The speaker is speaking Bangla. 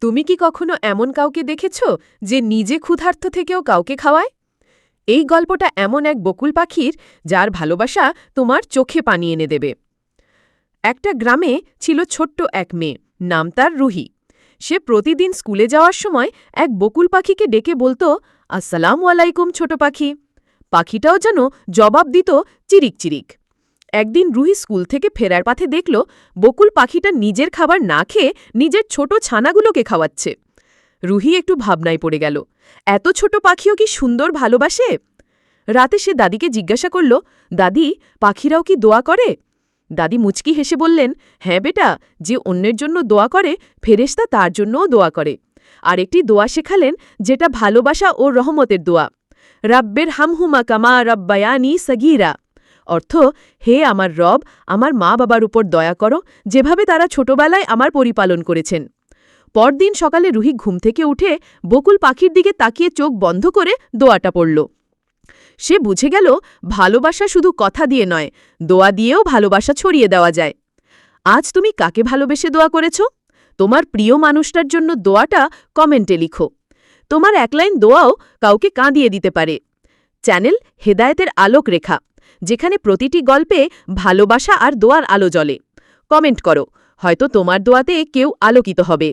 তুমি কি কখনো এমন কাউকে দেখেছ যে নিজে ক্ষুধার্ত থেকেও কাউকে খাওয়ায়? এই গল্পটা এমন এক বকুল পাখির যার ভালোবাসা তোমার চোখে পানি এনে দেবে। একটা গ্রামে ছিল ছোট্ট এক মেয়ে, নাম তার রুহি। সে প্রতিদিন স্কুলে যাওয়ার সময় এক বকুল পাখিকে ডেকে বলতো, আসসালামু আলাইকুম ছোট পাখি। পাখিটাও যেন জবাব দিত চিরিক চিরিক। একদিন রুহি স্কুল থেকে ফেরার পথে দেখল বকুল পাখিটা নিজের খাবার না খেয়ে নিজের ছোট ছানাগুলোকে খাওয়াচ্ছে। রুহি একটু ভাবনায় পড়ে গেল, এত ছোট পাখিও কি সুন্দর ভালোবাসে? রাতে সে দাদিকে জিজ্ঞাসা করল, দাদি, পাখিরাও কি দোয়া করে? দাদি মুচকি হেসে বললেন হ্যাঁ বেটা, যে অন্যের জন্য দোয়া করে, ফেরেশতা তার জন্যও দোয়া করে। আর একটি দোয়া শেখালেন, যেটা ভালোবাসা ও রহমতের দোয়া। রাব্বের হামহুমা কামা রব্বায়ানি সগীরা। অর্থ, হে আমার রব, আমার মা বাবার উপর দয়া করো, যেভাবে তারা ছোটবেলায় আমার পরিপালন করেছেন। পরদিন সকালে রুহি ঘুম থেকে উঠে বকুল পাখির দিকে তাকিয়ে চোখ বন্ধ করে দোয়াটা পড়ল। সে বুঝে গেল, ভালোবাসা শুধু কথা দিয়ে নয়, দোয়া দিয়েও ভালোবাসা ছড়িয়ে দেওয়া যায়। আজ তুমি কাকে ভালোবেসে দোয়া করেছ? তোমার প্রিয় মানুষটার জন্য দোয়াটা কমেন্টে লিখো। তোমার এক লাইন দোয়াও কাউকে কাঁদিয়ে দিতে পারে। চ্যানেল হেদায়েতের আলোক রেখা যেখানে প্রতিটি গল্পে ভালোবাসা আর দোয়ার আলো জ্বলে। কমেন্ট করো, হয়তো তোমার দোয়াতে কেউ আলোকিত হবে।